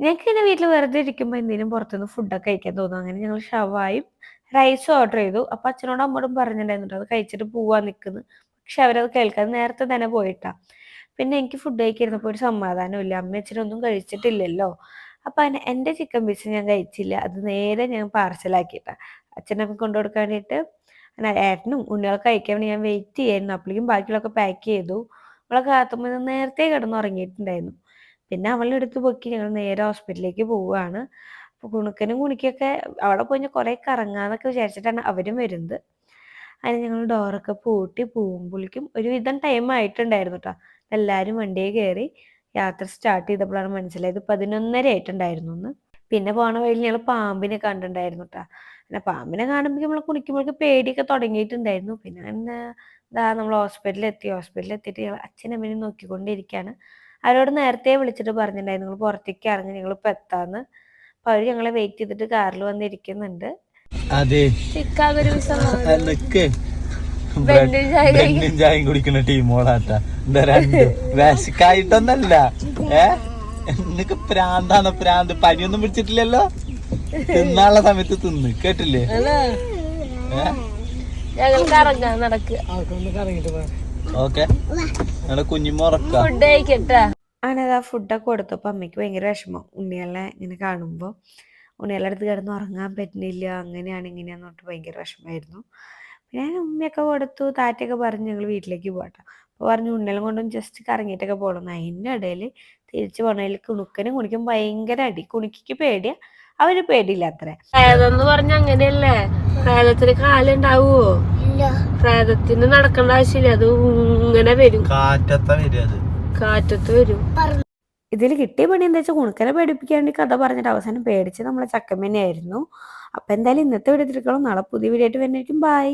ഞങ്ങൾക്ക് ഇങ്ങനെ വീട്ടിൽ വെറുതെ ഇരിക്കുമ്പോൾ എന്തെങ്കിലും പുറത്തുനിന്ന് ഫുഡൊക്കെ കഴിക്കാൻ തോന്നും അങ്ങനെ ഞങ്ങൾ ഷവായും റൈസും ഓർഡർ ചെയ്തു. അപ്പൊ അച്ഛനോടും അമ്മോടും പറഞ്ഞിട്ടുണ്ടായിരുന്നു അത് കഴിച്ചിട്ട് പോവാൻ നിൽക്കുന്നു. പക്ഷെ അവരത് കേൾക്കാതെ നേരത്തെ തന്നെ പോയിട്ടാ. പിന്നെ എനിക്ക് ഫുഡ് കഴിക്കിരുന്നപ്പോൾ ഒരു സമാധാനമില്ല അമ്മ അച്ഛനൊന്നും കഴിച്ചിട്ടില്ലല്ലോ. അപ്പൊ അതിന് എന്റെ ചിക്കൻ പീസ് ഞാൻ കഴിച്ചില്ല. അത് നേരെ ഞാൻ പാർസലാക്കിയിട്ടാ അച്ഛനെ കൊണ്ടു കൊടുക്കാൻ വേണ്ടിയിട്ട് ഏട്ടനും ഉണ്ണികളൊക്കെ കഴിക്കാൻ വേണ്ടി ഞാൻ വെയിറ്റ് ചെയ്യായിരുന്നു. അപ്പോഴേക്കും ബാക്കിയുള്ളൊക്കെ പാക്ക് ചെയ്തു. നമ്മളെ കാത്തുമ്പോൾ നേരത്തെ കിടന്നുറങ്ങിയിട്ടുണ്ടായിരുന്നു. പിന്നെ അവളെ അടുത്ത് പൊക്കി ഞങ്ങൾ നേരെ ഹോസ്പിറ്റലിലേക്ക് പോവുകയാണ്. അപ്പോൾ കുണുക്കനും കുണിക്കൊക്കെ അവിടെ പോയി കുറേ കറങ്ങാന്നൊക്കെ വിചാരിച്ചിട്ടാണ് അവരും വരുന്നത്. അതിന് ഞങ്ങൾ ഡോറൊക്കെ പൂട്ടി പോകുമ്പോഴേക്കും ഒരുവിധം ടൈം ആയിട്ടുണ്ടായിരുന്നു കേട്ടോ എല്ലാവരും വണ്ടിയിൽ കയറി യാത്ര സ്റ്റാർട്ട് ചെയ്തപ്പോഴാണ് മനസ്സിലായത് പതിനൊന്നര ആയിട്ടുണ്ടായിരുന്നു എന്ന് പിന്നെ പോണ വഴി ഞങ്ങൾ പാമ്പിനെ കണ്ടിട്ടുണ്ടായിരുന്നു കേട്ടോ പിന്നെ പാമ്പിനെ കാണുമ്പോൾ നമ്മൾ കുളിക്കുമ്പോഴേക്ക് പേടിയൊക്കെ തുടങ്ങിയിട്ടുണ്ടായിരുന്നു. പിന്നെ എന്താ നമ്മൾ ഹോസ്പിറ്റലിൽ എത്തി. ഹോസ്പിറ്റലിൽ എത്തിയിട്ട് ഞങ്ങൾ അച്ഛനമ്മനെ നോക്കിക്കൊണ്ടിരിക്കുകയാണ്. അവരോട് നേരത്തെ വിളിച്ചിട്ട് പറഞ്ഞിട്ടുണ്ടായിരുന്നു നിങ്ങൾ പുറത്തേക്ക് ഇറങ്ങി നിങ്ങൾ ഇപ്പം എത്താന്ന്. അപ്പൊ അവർ ഞങ്ങളെ വെയിറ്റ് ചെയ്തിട്ട് കാറിൽ വന്നിരിക്കുന്നുണ്ട് അതെ. ചായ കുടിക്കുന്ന ടീമോളാട്ടാ. എന്താ രണ്ട്? വിശക്കായിട്ടൊന്നല്ല. ഏ? നിനക്ക് പ്രാന്താണ് പ്രാന്ത്? പനിയൊന്നും പിടിച്ചിട്ടില്ലല്ലോ? തിന്നാനുള്ള സമയത്ത് തിന്ന്. കേട്ടില്ലേ? ഏഹ് ഞങ്ങൾക്ക് കറങ്ങാൻ നടക്കുക ഓക്കെ. നിങ്ങളുടെ കുഞ്ഞുമ്മ ഉറക്കാം. അങ്ങനെ ആ ഫുഡൊക്കെ കൊടുത്തപ്പോൾ അമ്മയ്ക്ക് ഭയങ്കര വിഷമം. ഉണ്ണികളെ ഇങ്ങനെ കാണുമ്പോൾ ഉണ്ണികളുടെ അടുത്ത് കിടന്ന് ഉറങ്ങാൻ പറ്റുന്നില്ല അങ്ങനെയാണ് ഇങ്ങനെയാന്ന് പറഞ്ഞിട്ട് ഭയങ്കര വിഷമമായിരുന്നു. പിന്നെ ഞാൻ ഉമ്മയൊക്കെ കൊടുത്തു താറ്റയൊക്കെ പറഞ്ഞ് ഞങ്ങൾ വീട്ടിലേക്ക് പോകട്ടെ. അപ്പോൾ പറഞ്ഞു ഉണ്ണിയെല്ലാം കൊണ്ടും ജസ്റ്റ് കറങ്ങിയിട്ടൊക്കെ പോകണം. അതിന്റെ ഇടയിൽ തിരിച്ചു പോണതിൽ കുണുക്കനും കുണിക്കും ഭയങ്കര അടി. കുണിക്ക് പേടിയാ. അവർ പേടിയില്ല അത്ര. പ്രേതം പറഞ്ഞ അങ്ങനെയല്ലേ? പ്രേതത്തിന് കാലുണ്ടാവുമോ പ്രേതത്തിന് നടക്കേണ്ട ആവശ്യമില്ല. അത് ഇങ്ങനെ വരും. കാറ്റത്ത വരും അത്. കാറ്റത്ത് വരും. ഇതിൽ കിട്ടിയ പണി എന്താ വെച്ചാൽ കുണുക്കനെ പേടിപ്പിക്കാണ്ട് കഥ പറഞ്ഞിട്ട് അവസാനം പേടിച്ച് നമ്മളെ ചക്കമ്മേനെയായിരുന്നു അപ്പൊ എന്തായാലും ഇന്നത്തെ വീഡിയോ തിരിക്കണം നാളെ പുതിയ വീഡിയോ ആയിട്ട് വരുന്നതായിരിക്കും. ബൈ